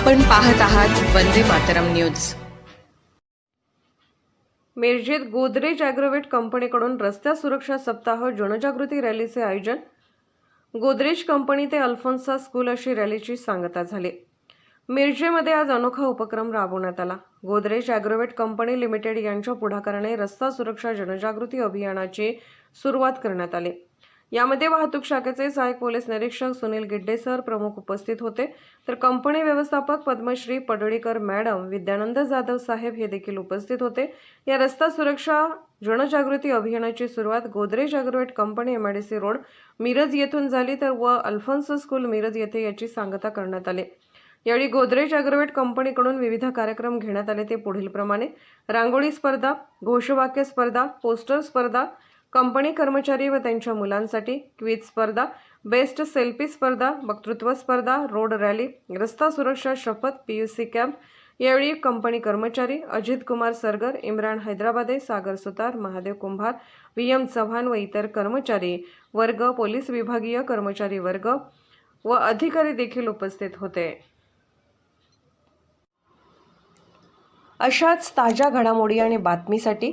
आपण पाहत आहात वंदे मातरम न्यूज. मिरजेत गोदरेज ॲग्रोवेट कंपनीकडून रस्त्या सुरक्षा सप्ताह जनजागृती रॅलीचे आयोजन. गोदरेज कंपनी ते अल्फोन्सा स्कूल अशी रॅलीची सांगता झाली. मिरजेमध्ये आज अनोखा उपक्रम राबवण्यात आला. गोदरेज ॲग्रोवेट कंपनी लिमिटेड यांच्या पुढाकाराने रस्ता सुरक्षा जनजागृती अभियानाची सुरुवात करण्यात आली. यामध्ये वाहतूक शाखेचे सहाय्यक पोलीस निरीक्षक सुनील गिड्डे सर प्रमुख उपस्थित होते. तर कंपनी व्यवस्थापक पद्मश्री पडळीकर मॅडम विद्यानंद जाधव साहेब हे देखील उपस्थित होते. या रस्ता सुरक्षा जनजागृती अभियानाची सुरुवात Godrej Agrovet company MIDC road Miraj येथून झाली तर व अल्फन्सो स्कूल मिरज येथे याची सांगता करण्यात आली. यावेळी गोदरेज अग्रोवेट कंपनीकडून विविध कार्यक्रम घेण्यात आले ते पुढीलप्रमाणे. रांगोळी स्पर्धा घोषवाक्य स्पर्धा पोस्टर स्पर्धा कंपनी कर्मचारी व त्यांच्या मुलांसाठी क्विज स्पर्धा बेस्ट सेल्फी स्पर्धा वक्तृत्व स्पर्धा रोड रॅली रस्ता सुरक्षा शपथ पीयूसी कॅम्प. यावेळी कंपनी कर्मचारी अजित कुमार सरगर इम्रान हैदराबादे सागर सुतार महादेव कुंभार व्ही एम चव्हाण व इतर कर्मचारी वर्ग पोलीस विभागीय कर्मचारी वर्ग व अधिकारी देखील उपस्थित होते. अशाच ताज्या घडामोडी आणि बातमीसाठी